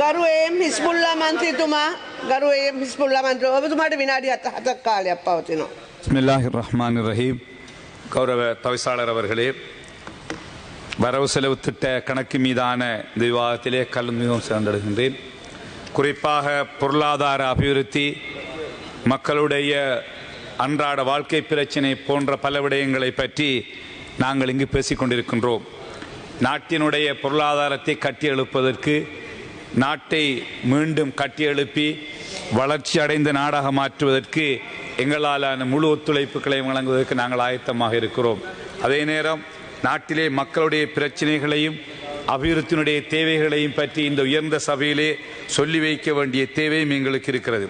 ගරු ඒම් හිස්පුල්ලා මන්ත්‍රීතුමා ගරු ඒම් හිස්පුල්ලා මන්ත්‍ර ඔබතුමාට විනාඩි අත හතක් කාලයක් පවතිනවා. பிஸ்மில்லாஹிர் ரஹ்மான் ரஹீம் கௌரவ தவிசாளர் அவர்களே வரவு செலவு திட்ட கணக்கு மீதான இந்த விவாதத்திலே கலந்து சேர்ந்திடுகின்றேன் குறிப்பாக பொருளாதார அபிவிருத்தி மக்களுடைய அன்றாட வாழ்க்கை பிரச்சினை போன்ற பல விடயங்களை பற்றி நாங்கள் இங்கு பேசிக் கொண்டிருக்கின்றோம் நாட்டினுடைய பொருளாதாரத்தை கட்டியெழுப்பதற்கு நாட்டை மீண்டும் கட்டியெழுப்பி வளர்ச்சி அடைந்த நாடாக மாற்றுவதற்கு எங்களாலான முழு ஒத்துழைப்புகளை வழங்குவதற்கு நாங்கள் ஆயத்தமாக இருக்கிறோம். அதே நேரம் நாட்டிலே மக்களுடைய பிரச்சனைகளையும் அபிவிருத்தினுடைய தேவைகளையும் பற்றி இந்த உயர்ந்த சபையிலே சொல்லி வைக்க வேண்டிய தேவையும் எங்களுக்கு இருக்கிறது.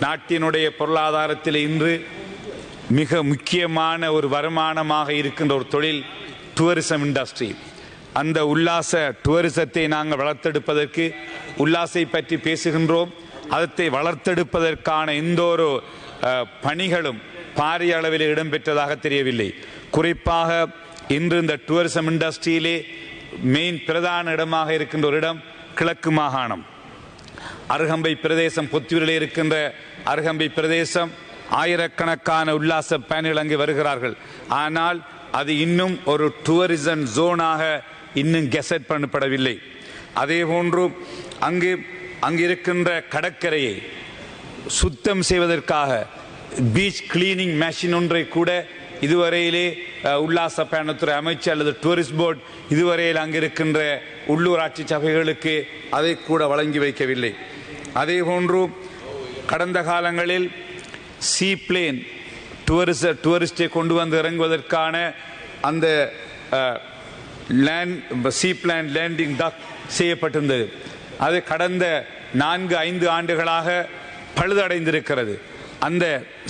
நாட்டினுடைய பொருளாதாரத்தில் இன்று மிக முக்கியமான ஒரு வருமானமாக இருக்கின்ற ஒரு தொழில் டூரிசம் இண்டஸ்ட்ரி அந்த உல்லாச டூரிசத்தை நாங்கள் வளர்த்தெடுப்பதற்கு உல்லாசை பற்றி பேசுகின்றோம். அதத்தை வளர்த்தெடுப்பதற்கான எந்த ஒரு பணிகளும் பாரிய அளவில் இடம்பெற்றதாக தெரியவில்லை. குறிப்பாக இன்று இந்த டூரிசம் இண்டஸ்ட்ரியிலே மெயின் பிரதான இடமாக இருக்கின்ற ஒரு இடம் கிழக்கு மாகாணம். அருகம்பை பிரதேசம் பொத்தூரில் இருக்கின்ற அருகம்பை பிரதேசம் ஆயிரக்கணக்கான உல்லாச பயணிகள் அங்கு வருகிறார்கள். ஆனால் அது இன்னும் ஒரு டூரிசம் ஜோனாக இன்னும் கெசட் பண்ணப்படவில்லை. அதே போன்று அங்கு அங்கிருக்கின்ற கடற்கரையை சுத்தம் செய்வதற்காக பீச் கிளீனிங் மெஷின் ஒன்றை கூட இதுவரையிலே உல்லாச பயணத்துறை அமைச்சு அல்லது டூரிஸ்ட் போர்டு இதுவரையில் அங்கிருக்கின்ற உள்ளூராட்சி சபைகளுக்கு அதை கூட வழங்கி வைக்கவில்லை. அதே போன்று கடந்த காலங்களில் சீப்ளேன் டூரிஸ்ட் டூரிஸ்டை கொண்டு வந்து இறங்குவதற்கான அந்த land sea plane landing dock செய்யப்பட்டிருந்தது. அது கடந்த நான்கு ஐந்து ஆண்டுகளாக பழுதடைந்திருக்கிறது. அந்த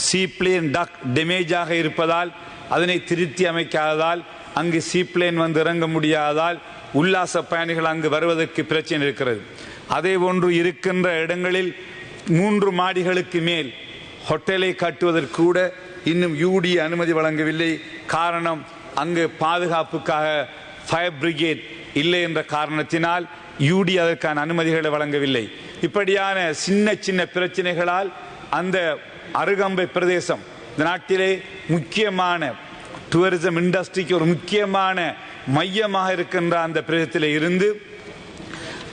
சீப்ளேன் டக் டேமேஜாக இருப்பதால் அதனை திருத்தி அமைக்காததால் அங்கு சீப்ளேன் வந்து இறங்க முடியாததால் உல்லாச பயணிகள் அங்கு வருவதற்கு பிரச்சனை இருக்கிறது. அதே போன்று இருக்கின்ற இடங்களில் மூன்று மாடிகளுக்கு மேல் ஹோட்டலை கட்டுவதற்கு கூட இன்னும் யூடி அனுமதி வழங்கவில்லை. காரணம் அங்கு பாதுகாப்புக்காக ஃபயர் பிரிகேட் இல்லை என்ற காரணத்தினால் யூடி அதற்கான அனுமதிகளை வழங்கவில்லை. இப்படியான சின்ன சின்ன பிரச்சனைகளால் அந்த அருகம்பை பிரதேசம் இந்த நாட்டிலே முக்கியமான டூரிசம் இண்டஸ்ட்ரிக்கு ஒரு முக்கியமான மையமாக இருக்கின்ற அந்த பிரதேசத்தில் இருந்து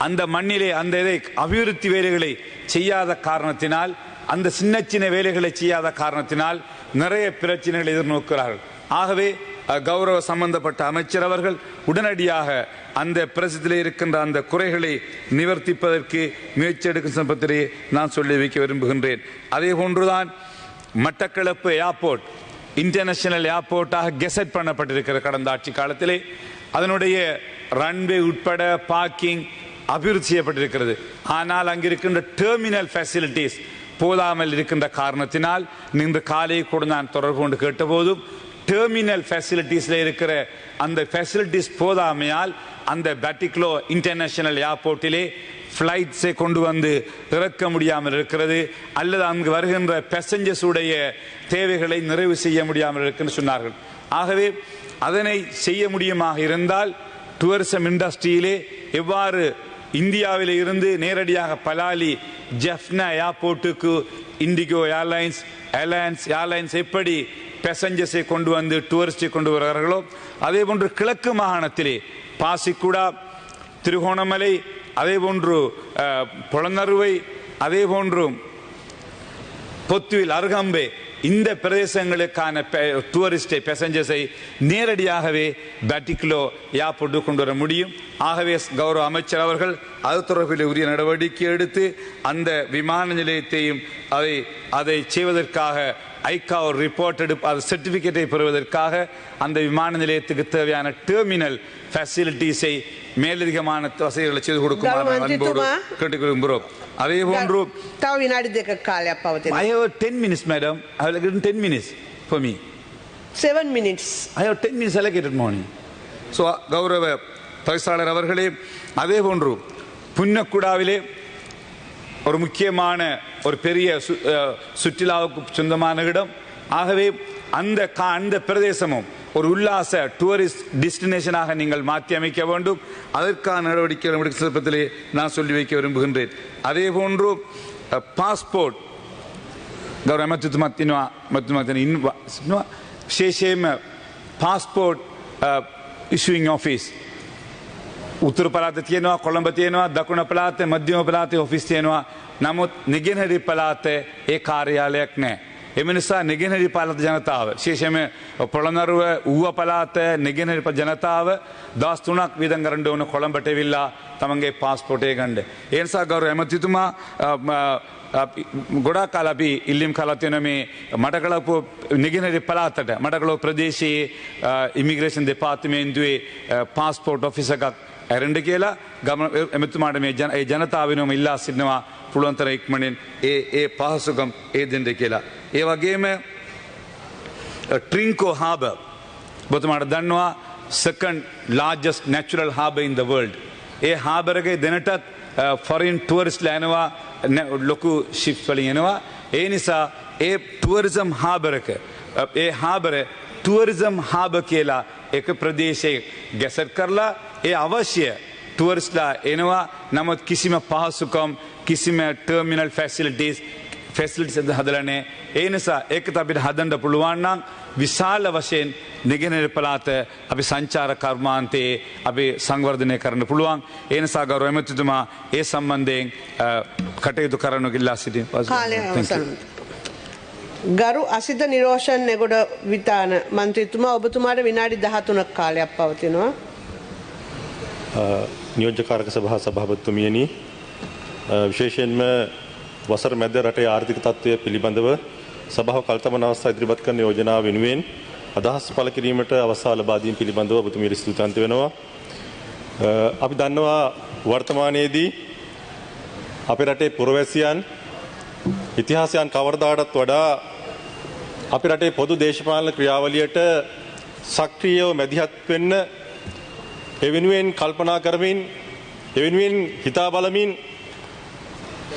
அந்த மண்ணிலே அந்த இதை அபிவிருத்தி வேலைகளை செய்யாத காரணத்தினால் அந்த சின்ன சின்ன வேலைகளை செய்யாத காரணத்தினால் நிறைய பிரச்சனைகளை எதிர்நோக்கிறார்கள். ஆகவே கௌரவ சம்பந்தப்பட்ட அமைச்சர் அவர்கள் உடனடியாக அந்த பிரசத்தில் இருக்கின்ற அந்த குறைகளை நிவர்த்திப்பதற்கு முயற்சி எடுக்கும் சம்பத்திலே நான் சொல்லி வைக்க விரும்புகின்றேன். அதே போன்றுதான் மட்டக்களப்பு ஏர்போர்ட் இன்டர்நேஷனல் ஏர்போர்ட்டாக கெசட் பண்ணப்பட்டிருக்கிற கடந்த ஆட்சி காலத்திலே. அதனுடைய ரன்வே உட்பட பார்க்கிங் அபிவிருத்தி செய்யப்பட்டிருக்கிறது. ஆனால் அங்கிருக்கின்ற டெர்மினல் ஃபெசிலிட்டிஸ் போதாமல் இருக்கின்ற காரணத்தினால் இன்று காலை கூட நான் தொடர்பு கொண்டு கேட்டபோதும் டெர்மினல் ஃபெசிலிட்டிஸில் இருக்கிற அந்த ஃபெசிலிட்டிஸ் போதாமையால் அந்த பேட்டிக்லோ இன்டர்நேஷனல் ஏர்போர்ட்டிலே ஃப்ளைட்ஸை கொண்டு வந்து இறக்க முடியாமல் இருக்கிறது அல்லது அங்கு வருகின்ற passengers உடைய தேவைகளை நிறைவு செய்ய முடியாமல் இருக்குன்னு சொன்னார்கள். ஆகவே அதனை செய்ய முடியுமாக இருந்தால் டூரிசம் இண்டஸ்ட்ரியிலே எவ்வாறு இந்தியாவில் இருந்து நேரடியாக பலாலி ஜெஃப்னா ஏர்போர்ட்டுக்கு இண்டிகோ ஏர்லைன்ஸ் அலையன்ஸ் ஏர்லைன்ஸ் எப்படி பேசஞ்சர்ஸை கொண்டு வந்து டூரிஸ்டை கொண்டு வருகிறார்களோ அதே போன்று கிழக்கு மாகாணத்திலே பாசிக்குடா திருகோணமலை அதே போன்று அஹ், அதே போன்று பொத்துவில் அருகம்பே இந்த பிரதேசங்களுக்கான டூரிஸ்டை பேசஞ்சர்ஸை நேரடியாகவே பேட்டிக்லோ ஏர்போர்ட்டு கொண்டு வர முடியும். ஆகவே கௌரவ அமைச்சர் அவர்கள் அது தொடர்பில் உரிய நடவடிக்கை எடுத்து அந்த விமான நிலையத்தையும் அதை அதை செய்வதற்காக ஐக்காவோ ரிப்போர்ட் எடுப்பு அது சர்டிஃபிகேட்டை பெறுவதற்காக அந்த விமான நிலையத்துக்கு தேவையான டெர்மினல் ஃபெசிலிட்டிஸை மேலதிகமான வசதிகளை செய்து கொடுக்குமாறு அன்போடு கேட்டுக் விரும்புகிறோம் அதே போன்று I have ten minutes madam I ten minutes for me seven minutes I have ten minutes allocated morning so கௌரவ தவிசாளர் அவர்களே அதே போன்று புன்னக்குடாவிலே ஒரு முக்கியமான ஒரு பெரிய சுற்றுலாவுக்கு சொந்தமான இடம். ஆகவே அந்த கா அந்த பிரதேசமும் ஒரு உல்லாச டூரிஸ்ட் டெஸ்டினேஷனாக நீங்கள் மாற்றி அமைக்க வேண்டும். அதற்கான நடவடிக்கை நம்முடைய நான் சொல்லி வைக்க விரும்புகின்றேன். அதே போன்று பாஸ்போர்ட் ಗೌರವ ಮತ್ತು ಮತ್ತಿನ್ನುವ ಮತ್ತು ಮತ್ತಿನ ಇನ್ನು ಶೇಷೇಮ ಪಾಸ್ಪೋರ್ಟ್ ಇಶ್ಯೂಯಿಂಗ್ ಆಫೀಸ್ උතුර පලාත තියෙනවා කොළඹ තියෙනවා දකුණ පලාත මධ්‍යම පලාතේ ඔෆිස් තියෙනවා නමුත් නිගෙනහරි පලාතේ ඒ කාර්යාලයක් නෑ. එම නිසා නිගෙනහරි පාලත ජනතාව ශේෂම පොළොනරුව ඌව පලාත නිගෙනහරි ජනතාව දස් තුනක් විදන් කරන්න ඕන කොළඹට විල්ලා තමන්ගේ පාස්පොටේ ගණ්ඩ. ඒනිසා ගෞර ඇමතිතුමා ගොඩා කාලපි ඉල්ලිම් කලත්වන මේ මටකලපු නිගෙනරි පලාතට මටකලෝ ප්‍රදේශයේ ඉමිග්‍රේෂන් දෙපාතිමේන්තුවේ පාස්පෝර්ට් ඔෆිස එකක් ඇරෙන්ඩ කියලා ගම එමතුමාට මේ ජන ඒ ජනතාවනම ඉල්ලා සිටිනවා පුළුවන්තර ඉක්මනින් ඒ ඒ පහසුකම් ඒ දෙන්ඩ කියලා. ඒ වගේම ට්‍රිංකෝ හාබ බොතුමාට දන්නවා සකන් ලාජස් නැචුරල් හාබ ඉන් ද වර්ල්ඩ්. ඒ හාබරගේ දෙනටත් ෆොරින් ටුවරිස්ට ලෑනවා ලොකු ශිප් වලින් එනවා. ඒ නිසා ඒ ටුවරිසම් හාබරක ඒ හාබර ටුවරිසම් හාබ කියලා එක ප්‍රදේශය ගැසට් කරලා ඒ අවශ්‍ය ටුවරිස්ලා එනවා නමුත් කිසිම පහසුකම් කිසිම ටර්මිනල් ෆැසිලිටස් ෆෙසිලිටි සද හදලනේ ඒ නිසා ඒක අපිට හදන්ඩ පුළුවන්නම් විශාල වශයෙන් නිගෙනර පලාත අපි සංචාර කර්මාන්තයේ අපි සංවර්ධනය කරන්න පුළුවන් ඒනිසා ගෞරව ඇමතිතුමා ඒ සම්බන්ධයෙන් කටයුතු කරනු කාලය අවසන්. ගරු අසිත නිරෝෂන් එගොඩ විතාන මන්ත්‍රීතුමා ඔබතුමාට විනාඩි දහතුනක් කාලයක් පවතිනවා. නියෝජ්‍යකාරක සභහ සභාපත්තුමියනි විශේෂයෙන්ම වසර මැද රටේ ආර්ථික තත්ත්වය පිළිබඳව සභාව කල්තමන අවස්ථා ඉදිරිපත් කරන යෝජනා වෙනුවෙන් අදහස් පළ කිරීමට අවස්ථාව ලබා දීම පිළිබඳව ඔබතුමියට ස්තුතිවන්ත වෙනවා. අපි දන්නවා වර්තමානයේදී අපේ රටේ පුරවැසියන් ඉතිහාසයන් කවරදාටත් වඩා අපි රටේ පොදු දේශපාලන ක්‍රියාවලියට සක්‍රියව මැදිහත් වෙන්න එවෙනුවෙන් කල්පනා කරමින් එවෙනුවෙන් හිතා බලමින්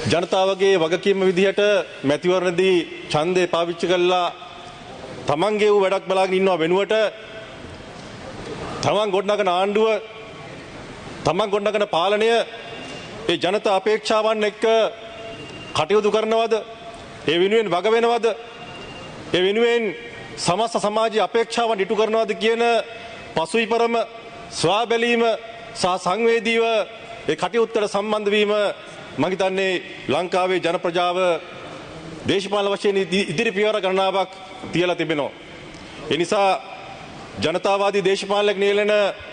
ජනතාවගේ වගකීම විදිහට මැතිවරණදී ඡන්දය පාවිච්චි කළා. තමන්ගේ වූ වැඩක් බලාගෙන ඉන්නවා වෙනුවට තමන් ගොඩනගන ආණ්ඩුව තමන් ගොඩනගන පාලනය ඒ ජනතා අපේක්ෂාවන් එක්ක කටයුතු කරනවද? ඒ වෙනුවෙන් වග වෙනවද? ඒ වෙනුවෙන් සමස්ත සමාජයේ අපේක්ෂාවන් ඉටු කරනවද කියන පසුයිපරම ස්වා බැලීම සහ සංවේදීව ඒ කටයුත්තට සම්බන්ධ වීම මම හිතන්නේ ලංකාවේ ජන ප්‍රජාව දේශපාලන වශයෙන් ඉදිරි පියවර ගණනාවක් තියලා තිබෙනවා. ඒ නිසා ජනතාවාදී දේශපාලනයක් නියැලෙන